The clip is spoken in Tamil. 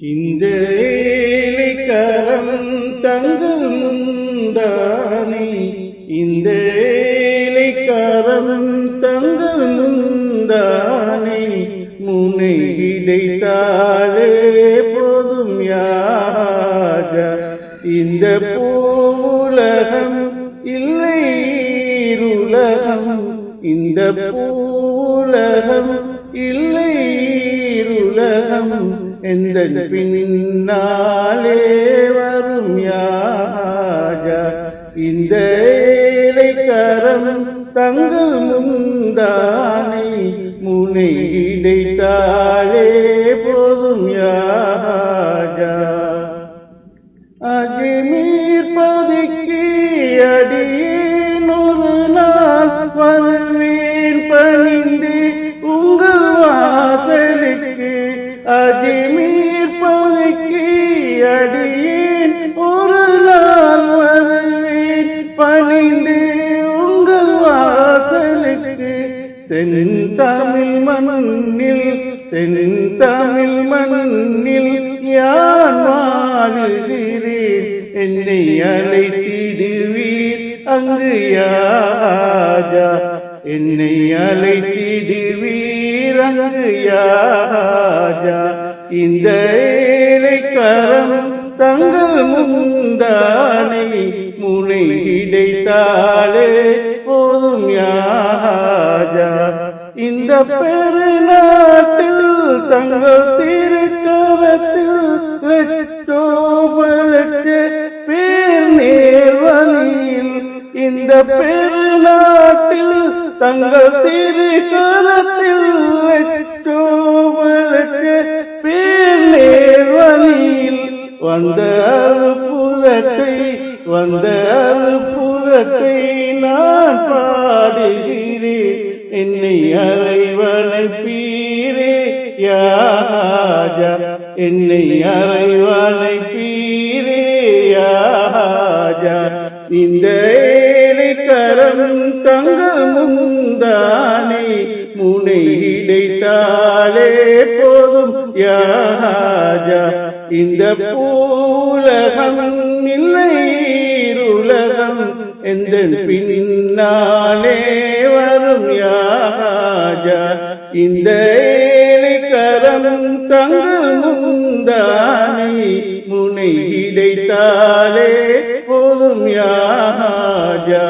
இந்த ஏழைக்கரம் தங்கள் முந்தானே இந்த ஏழைக்கரம் தங்கள் முந்தானே முனை கிடைத்தாலே போதும் யாக இந்த பூலகம் இல்லை இருளகம் இந்த பூலகம் இல்லை எந்த பின்னாலே வரும் யாஜா இந்த ஏழைக்கரம் தங்கள் முந்தானை முனை வாசலுக்கு தென் தமிழ் மண்ணில் தென் தமிழ் மண்ணில் யான் வாழுகிறேன் என்னை அழைத்திடுவீர் அங்கு யாஜா என்னை அழைத்திடுவீர் அங்கு யாஜா இந்த ஏழைக்காரம் தங்கள் முந்தானை முனை கிடைத்தாலே இந்த பெருநாட்டில் தங்கள் திருக்கரத்தில் லட்சோபலட்ச பேர் நேர்வழியில் இந்த பெருநாட்டில் தங்கள் திருக்கரத்தில் லட்சோபலட்ச பேர் நேர்வழியில் வந்த அற்புதத்தை வந்த அற்புதத்தை நான் பாடுகிறேன். என்னை அறைவனைப்பீரே யாஜா. என்னை அறைவனைப்பீரே யாஜா. இந்த ஏழைக்கரம் தங்கள் முந்தானை முனை இடைத்தாலே போதும் யாஜா. இந்த பூலகம் இல்லை உலகம் எந்த பின்னாலே வரும் யா ராஜா இந்த ஏழைக்கரம் தங்கள் முந்தானை முனை கிடைத்தாலே போதும் யாஜா